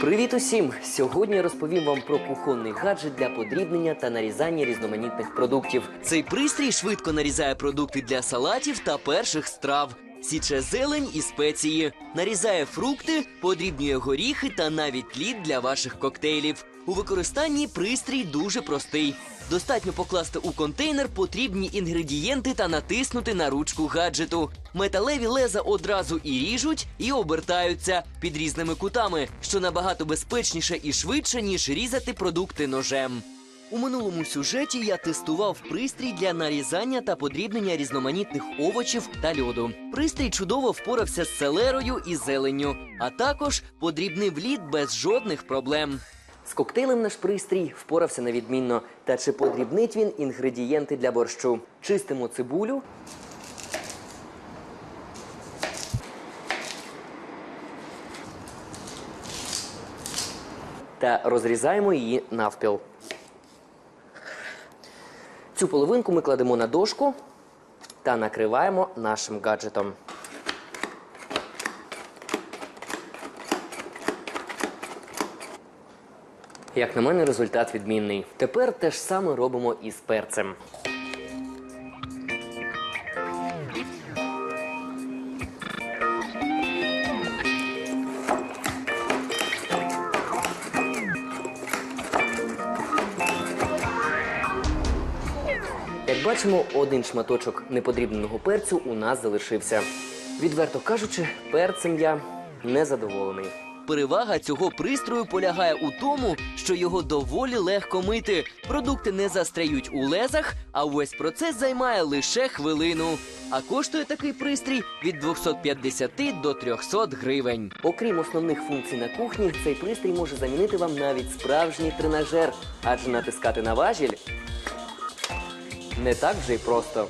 Привіт усім! Сьогодні розповім вам про кухонний гаджет для подрібнення та нарізання різноманітних продуктів. Цей пристрій швидко нарізає продукти для салатів та перших страв. Січе зелень і спеції, нарізає фрукти, подрібнює горіхи та навіть лід для ваших коктейлів. У використанні пристрій дуже простий. Достатньо покласти у контейнер потрібні інгредієнти та натиснути на ручку гаджету. Металеві леза одразу і ріжуть, і обертаються під різними кутами, що набагато безпечніше і швидше, ніж різати продукти ножем. У минулому сюжеті я тестував пристрій для нарізання та подрібнення різноманітних овочів та льоду. Пристрій чудово впорався з селерою і зеленню, а також подрібнив лід без жодних проблем. З коктейлем наш пристрій впорався на відмінно. Та чи подрібнить він інгредієнти для борщу? Чистимо цибулю. Та розрізаємо її навпіл. Цю половинку ми кладемо на дошку та накриваємо нашим гаджетом. Як на мене, результат відмінний. Тепер те ж саме робимо і з перцем. Як бачимо, один шматочок неподрібненого перцю у нас залишився. Відверто кажучи, перцем я не задоволений. Перевага цього пристрою полягає у тому, що його доволі легко мити. Продукти не застряють у лезах, а увесь процес займає лише хвилину. А коштує такий пристрій від 250 до 300 гривень. Окрім основних функцій на кухні, цей пристрій може замінити вам навіть справжній тренажер, адже натискати на важіль не так вже й просто.